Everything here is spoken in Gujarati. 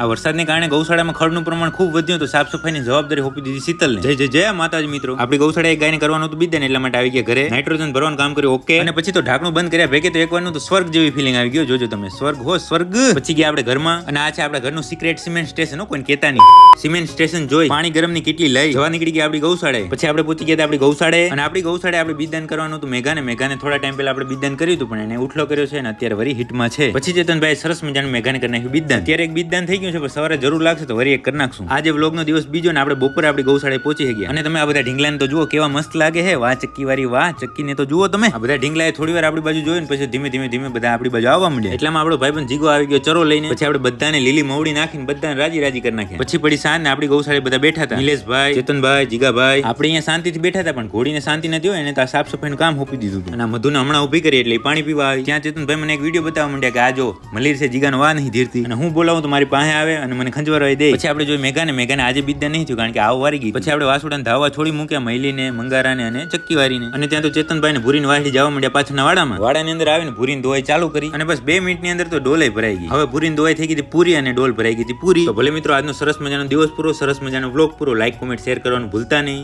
આ વરસાદને કારણે ગૌશાળામાં ખડનું પ્રમાણ ખૂબ વધ્યું તો સાફ સફાઈની જવાબદારી સોંપી દીધી શીતલને. જય જય જય માતાજી મિત્રો. આપણી ગૌશાળા એક ગાયને કરવાનું હતું બીજાને એટલા માટે આવી ગયા ઘરે. નાઇટ્રોજન ભરવાનું કામ કર્યું ઓકે. અને પછી તો ઢાંકણું બંધ કર્યા ભેગે તો એકવારનું તો સ્વર્ગ જેવી ફિલિંગ આવી ગયો. જોજો તમે સ્વર્ગ હો સ્વર્ગ. પછી ગયા આપણે ઘરમાં અને આ છે આપણા ઘરનું સિક્રેટ સિમેન્ટ સ્ટેશન કોઈ કહેતા નહીં. સિમેન્ટ સ્ટેશન જોઈ પાણી ગરમની કેટલી લઈ જવા નીકળી ગયા આપણી ગૌશાળાએ. પછી આપણે પહોંચી ગયા આપણી ગૌશાળા અને આપણી ગૌશાળા આપણે બીજદાન કરવાનું હતું મેઘાને. મેઘાને થોડા ટાઈમ પહેલા આપણે બીજદાન કર્યું હતું પણ એને ઉઠલો કર્યો છે અને અત્યારે વરી હિટમાં છે. પછી ચેતનભાઈ સરસ મજાનું મેઘાને કરી નાખ્યું બીજદાન. અત્યારે એક બીજદાન થઈ ગયું છે પણ સવારે જરૂર લાગશે તો વરી એક કરી નાખશું. આજે વ્લોગનો દિવસ બીજો ને આપણે બપોરે આપણી ગૌશાળાએ પહોંચી ગયા અને તમે આ બધા ઢીંગલાને તો જુઓ કેવા મસ્ત લાગે છે. વાહ, ચક્કી વાળી વાહ, ચક્કીને તો જુઓ તમે. આ બધા ઢીંગલાએ થોડી વાર આપણી બાજુ જોયું ને પછી ધીમે ધીમે ધીમે બધા આપણી બાજુ આવવા માંડ્યા. એટલામાં આપણો ભાઈ જીગો આવી ગયો ચરો લઈને. પછી આપણે બધાને લીલી મવડી નાખીને બધાને રાજી રાજી કરી નાખ્યા. પછી પડી સાંજ આપણી ગૌશાળાએ બધા બેઠા હતા. નિલેશભાઈ, ચેતનભાઈ, જીગાભાઈ. આપણે અહીંયા શાંતિથી બેઠા હતા, પણ ઘોડીને શાંતિ નથી હોય એને તો સાફ સફાઈનું કામ હોપી દીધું અને આ મધુને હમણાં ઊભી કરી એટલે પાણી પીવા આવી. ત્યાં ચેતનભાઈ મને એક વીડિયો બતાવવા માંડ્યા કે આ મલીર છે, જીગાનો વા નહીં ધીરતી. અને હું બોલાવું તો મારી પાસે આવે અને મને ખંજવારવા દે. પછી આપણે જોઈ મેઘાને. મેઘાને આજે બીજા નહીં થયું કારણ કે આવ વારી ગઈ. પછી આપણે વાસુડાને ધાવા છોડી મૂક્યા મહિલીને મંગારાને અને ચક્કીવારીને. અને ત્યાં તો ચેતનભાઈને ભૂરીને વાસી જવા માંડ્યા પાછળના વાડામાં. વાડાની અંદર આવીને ભૂરીને ધોવાઈ ચાલુ કરી અને બસ બે મિનિટની અંદર તો ડોલે ભરાઈ ગઈ. હવે ભૂરીને ધોવાઈ થઈ ગઈ પૂરી અને ડોલ ભરાઈ ગઈ પૂરી. તો ભલે મિત્રો, આજનો સરસ મજાનો દિવસ પૂરો, સરસ મજાનો વ્લોગ પૂરો. લાઈક કોમેન્ટ શેર કરવાનું ભૂલતા નહીં.